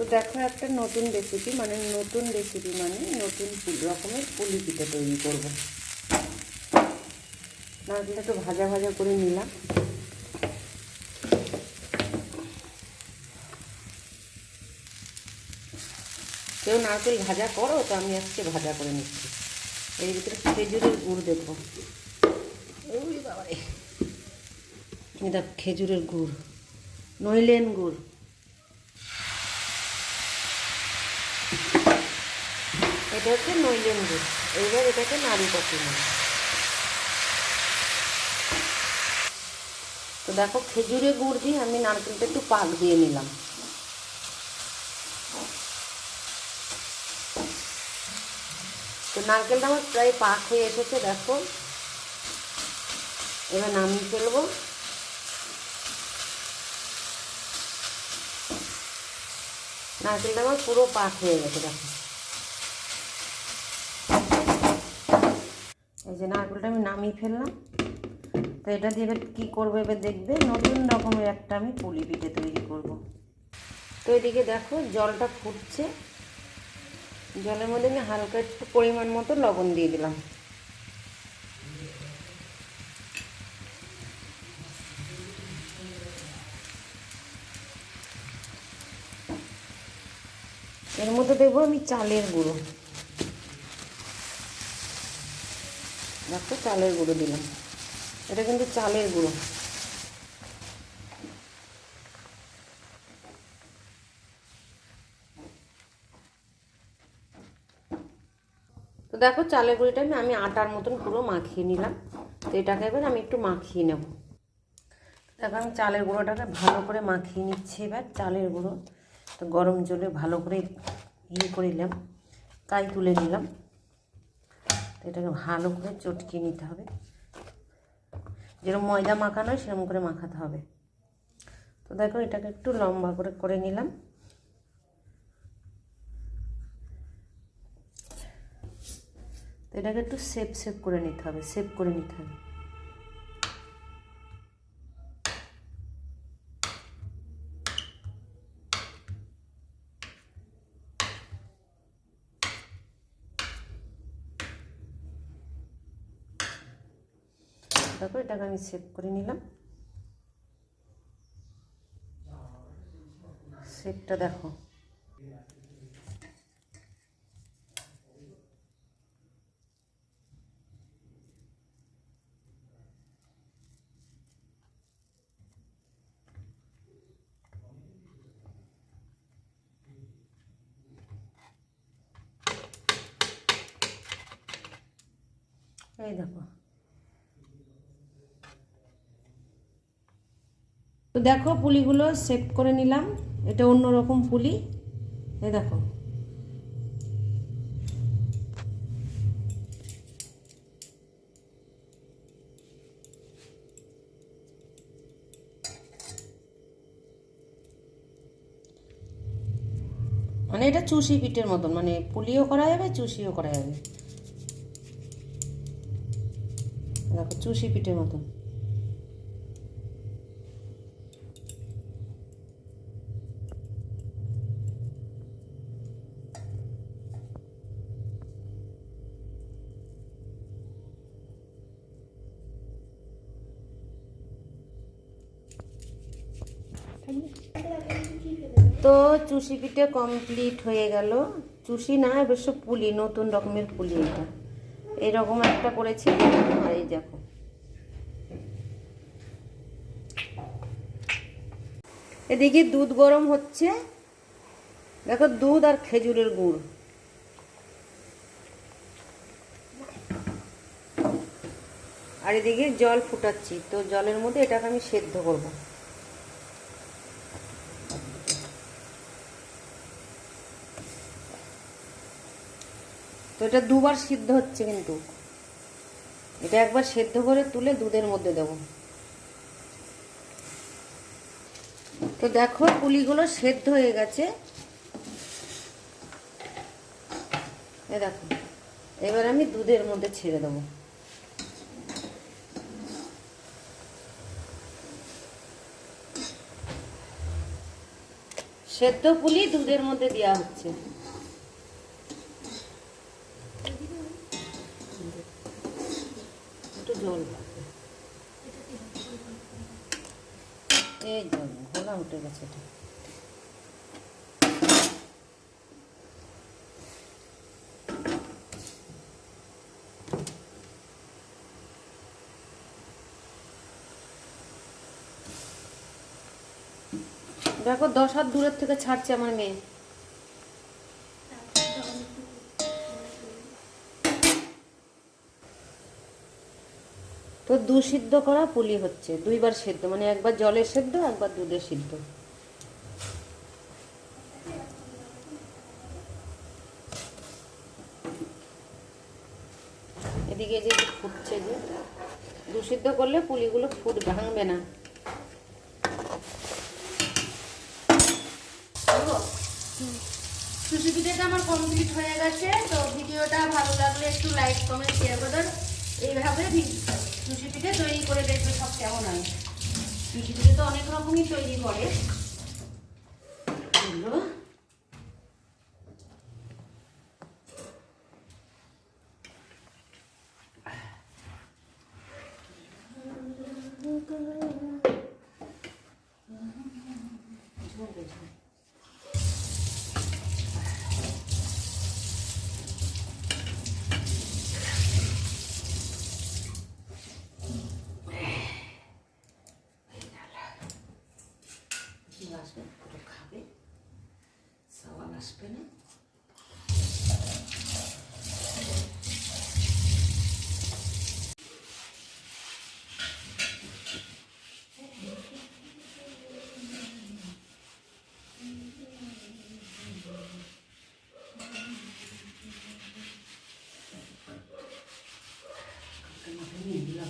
তো দেখো একটা নতুন রেসিপি মানে নতুন রেসিপি মানে নতুন রকমের পুলি পিঠে তৈরি করব। নারকেলটা একটু ভাজা ভাজা করে নিলাম। কেউ নারকেল ভাজা করো, তো আমি আজকে ভাজা করে নিচ্ছি। এর ভিতরে খেজুরের গুড় বাবারে। এটা খেজুরের গুড়, নইলেন গুড়। এটা হচ্ছে নইলেন গুড় এইবার এটাকে নাড়ু কাটি নেব তো দেখো খেজুরের গুড় দিয়ে আমি নারকেলটা একটু পাক দিয়ে নিলাম। তো নারকেলটা আমার প্রায় পাক হয়ে এসেছে, দেখো। এবার নামিয়ে ফেলব। নারকেলটা আমার পুরো পাক হয়ে গেছে, দেখো। এই যে নারকেলটা আমি নামিয়ে ফেললাম। তো এটা দিয়ে এবার কী করব? এবার দেখবে নতুন রকমের একটা আমি পুলি পিঠে তৈরি করব। তো এদিকে দেখো জলটা ফুটছে। জলের মধ্যে আমি হালকা একটু পরিমাণ মতো লবণ দিয়ে দিলাম। এর মধ্যে দেবো আমি চালের গুঁড়ো। দেখো চালের গুঁড়ো দিলাম। এটা কিন্তু চালের গুঁড়ো। তো দেখো চালের গুঁড়িটা আমি আটার মতন পুরো মাখিয়ে নিলাম। তো এটাকে এবার আমি একটু মাখিয়ে নেব। দেখো আমি চালের গুঁড়োটাকে ভালো করে মাখিয়ে নিচ্ছি এবার, চালের গুঁড়ো। তো গরম জলে ভালো করে ইয়ে করে নিলাম কাই তুলে নিলাম। তো এটাকে ভালো করে চটকে নিতে হবে। যেরকম ময়দা মাখানো হয়, সেরকম করে মাখাতে হবে। তো দেখো, এটাকে একটু লম্বা করে করে নিলাম। তো এটাকে একটু সেপ সেপ করে নিতে হবে সেপ করে নিতে হবে। দেখো এটাকে আমি সেভ করে নিলাম। সেভটা দেখো। এই দেখো। দেখো পুলিগুলো সেভ করে নিলাম। এটা অন্য রকম পুলি। এ দেখো। মানে এটা চুষি পিঠের মতন মানে পুলিও করা যাবে, চুষিও করা যাবে। দেখো, চুষি পিঠের মতন। তো চুষি পিঠে কমপ্লিট হয়ে গেল। চুষি না অবশ্য পুলি, নতুন রকমের পুলি এটা। এইরকম একটা করেছি, আর এই দেখো। এদিকে দুধ গরম হচ্ছে। দেখো দুধ আর খেজুরের গুড়। আর এদিকে জল ফুটাচ্ছি, তো জলের মধ্যে এটাকে আমি সেদ্ধ করব। তো এটা দুবার সিদ্ধ হচ্ছে কিন্তু। এটা একবার সেদ্ধ করে তুলে দুধের মধ্যে দেবো। তো দেখো পুলিগুলো সেদ্ধ হয়ে গেছে। এ দেখো, এবার আমি দুধের মধ্যে ছেড়ে দেবো। সেদ্ধ পুলি দুধের মধ্যে দেওয়া হচ্ছে। জল। এই জল ঘোলা উঠে গেছে দেখো দশ হাত দূরের থেকে ছাড়ছে আমার মেয়ে। তো দু সিদ্ধ করা পুলি হচ্ছে, দুইবার সেদ্ধ মানে একবার জলের সেদ্ধ, একবার দুধের সিদ্ধ। এদিকে যে ফুটছে যে, দু সিদ্ধ করলে পুলিগুলো ফুট ভাঙবে না। সুশি পিঠেটা আমার কমপ্লিট হয়ে গেছে, তো ভিডিওটা ভালো লাগলে একটু লাইক কমেন্ট শেয়ার করে এইভাবে সুশি পিঠে তৈরি করে দেখবে সব কেমন হয়। সুশি পিঠে তো অনেক রকমই তৈরি করে। Thank কেউ 그냥你리个